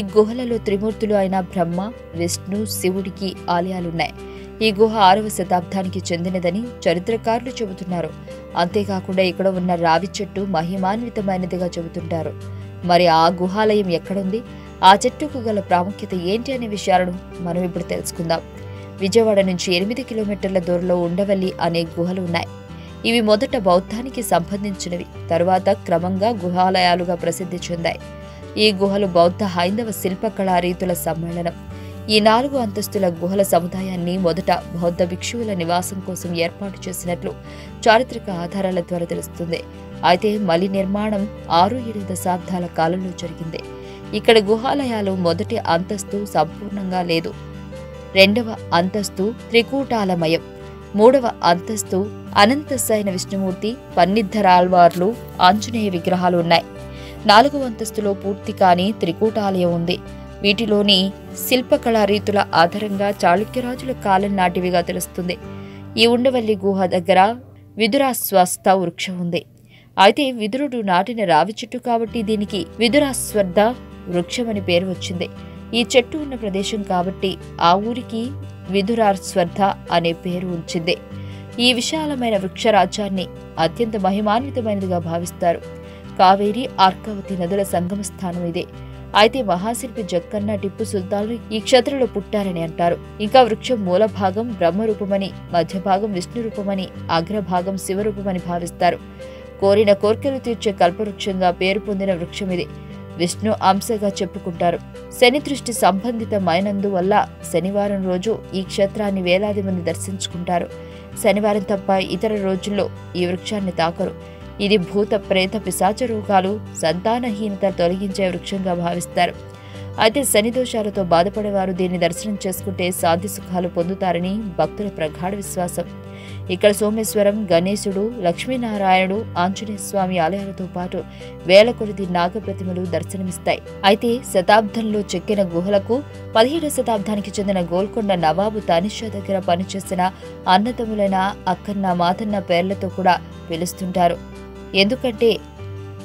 ఈ గుహలలో త్రిమూర్తులు అయిన బ్రహ్మ విష్ణు శివుడికి ఆలయాలున్నాయి. ఈ గుహ ఆరవ శతాబ్దానికి చెందినదని చరిత్రకారులు చెబుతున్నారు. అంతేకాకుండా ఇక్కడ ఉన్న రావి చెట్టు మహిమాన్వితమైనదిగా చెబుతుంటారు. మరి ఆ గుహాలయం ఎక్కడుంది? ఆ చెట్టుకు గల ప్రాముఖ్యత ఏంటి అనే విషయాలను మనం ఇప్పుడు తెలుసుకుందాం. విజయవాడ నుంచి ఎనిమిది కిలోమీటర్ల దూరంలో ఉండవల్లి అనే గుహలు ఉన్నాయి. ఇవి మొదట బౌద్ధానికి సంబంధించినవి. తరువాత క్రమంగా గుహాలయాలుగా ప్రసిద్ధి చెందాయి. ఈ గుహలు బౌద్ధ హైందవ శిల్పకళా రీతుల సమ్మేళనం. ఈ నాలుగు అంతస్తుల గుహల సముదాయాన్ని మొదట బౌద్ధ భిక్షువుల నివాసం కోసం ఏర్పాటు చేసినట్లు చారిత్రక ఆధారాల ద్వారా తెలుస్తుంది. అయితే మలి నిర్మాణం ఆరు ఏడు దశాబ్దాల కాలంలో జరిగింది. ఇక్కడ గుహాలయాలు మొదటి అంతస్తు సంపూర్ణంగా లేదు. రెండవ అంతస్తు త్రికూటాలమయం. మూడవ అంతస్తు అనంతసైన విష్ణుమూర్తి పన్నిద్దరాల్వార్లు ఆంజనేయ విగ్రహాలు ఉన్నాయి. నాలుగవ అంతస్తులో పూర్తి కాని త్రికూటాలయం ఉంది. వీటిలోని శిల్పకళా రీతుల ఆధారంగా చాళుక్యరాజుల కాలం నాటివిగా తెలుస్తుంది. ఈ ఉండవల్లి గుహ దగ్గర విదురాశ్వస్థ వృక్షం ఉంది. అయితే విదురుడు నాటిన రావి చెట్టు కాబట్టి దీనికి విదురాశ్వర్ధ వృక్షం అని పేరు వచ్చింది. ఈ చెట్టు ఉన్న ప్రదేశం కాబట్టి ఆ ఊరికి విదురాస్వర్ధ అనే పేరు ఉంచింది. ఈ విశాలమైన వృక్షరాజ్యాన్ని అత్యంత మహిమాన్వితమైనదిగా భావిస్తారు. కావేరి ఆర్కావతి నదుల సంగమ స్థానం ఇదే. అయితే మహాశిల్పి జక్కన్న టిప్పు సుల్తాన్లు ఈ క్షేత్రంలో పుట్టారని అంటారు. ఇంకా వృక్షం మూల భాగం బ్రహ్మరూపమని మధ్య భాగం విష్ణు రూపమని అగ్రభాగం శివరూపమని భావిస్తారు. కోరిన కోర్కెలు తీర్చే కల్పవృక్షంగా పేరు పొందిన వృక్షం ఇది. విష్ణు అంశగా చెప్పుకుంటారు. శని దృష్టి సంబంధితమైనందువల్ల శనివారం రోజు ఈ క్షేత్రాన్ని వేలాది మంది దర్శించుకుంటారు. శనివారం తప్ప ఇతర రోజుల్లో ఈ వృక్షాన్ని తాకరు. ఇది భూత ప్రేత పిశాచ రోగాలు సంతానహీనత తొలగించే వృక్షంగా భావిస్తారు. అయితే శని దోషాలతో బాధపడేవారు దీన్ని దర్శనం చేసుకుంటే శాంతి సుఖాలు పొందుతారని భక్తుల ప్రగాఢ విశ్వాసం. ఇక్కడ సోమేశ్వరం గణేశుడు లక్ష్మీనారాయణుడు ఆంజనేయ స్వామి ఆలయాలతో పాటు వేల కొలది నాగప్రతిమలు దర్శనమిస్తాయి. అయితే శతాబ్దంలో చెక్కిన గుహలకు పదిహేడవ శతాబ్దానికి చెందిన గోల్కొండ నవాబు తనిషా దగ్గర పనిచేసిన అన్నతమ్ములైన అక్కన్న మాతన్న పేర్లతో కూడా పిలుస్తుంటారు. ఎందుకంటే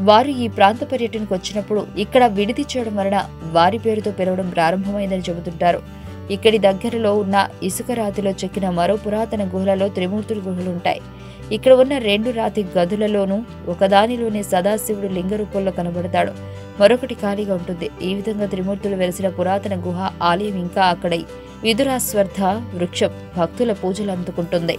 వారు ఈ ప్రాంత పర్యటనకు వచ్చినప్పుడు ఇక్కడ విడిది చేయడం వలన వారి పేరుతో పిలవడం ప్రారంభమైందని చెబుతుంటారు. ఇక్కడి దగ్గరలో ఉన్న ఇసుక రాతిలో చెక్కిన మరో పురాతన గుహలలో త్రిమూర్తుల గుహలు ఉంటాయి. ఇక్కడ ఉన్న రెండు రాతి గదులలోనూ ఒకదానిలోనే సదాశివుడు లింగ రూపంలో కనబడతాడు. మరొకటి ఖాళీగా ఉంటుంది. ఈ విధంగా త్రిమూర్తులు వెలిసిన పురాతన గుహ ఆలయం ఇంకా అక్కడ విదురాస్వర్ధ వృక్షం భక్తుల పూజలు అందుకుంటుంది.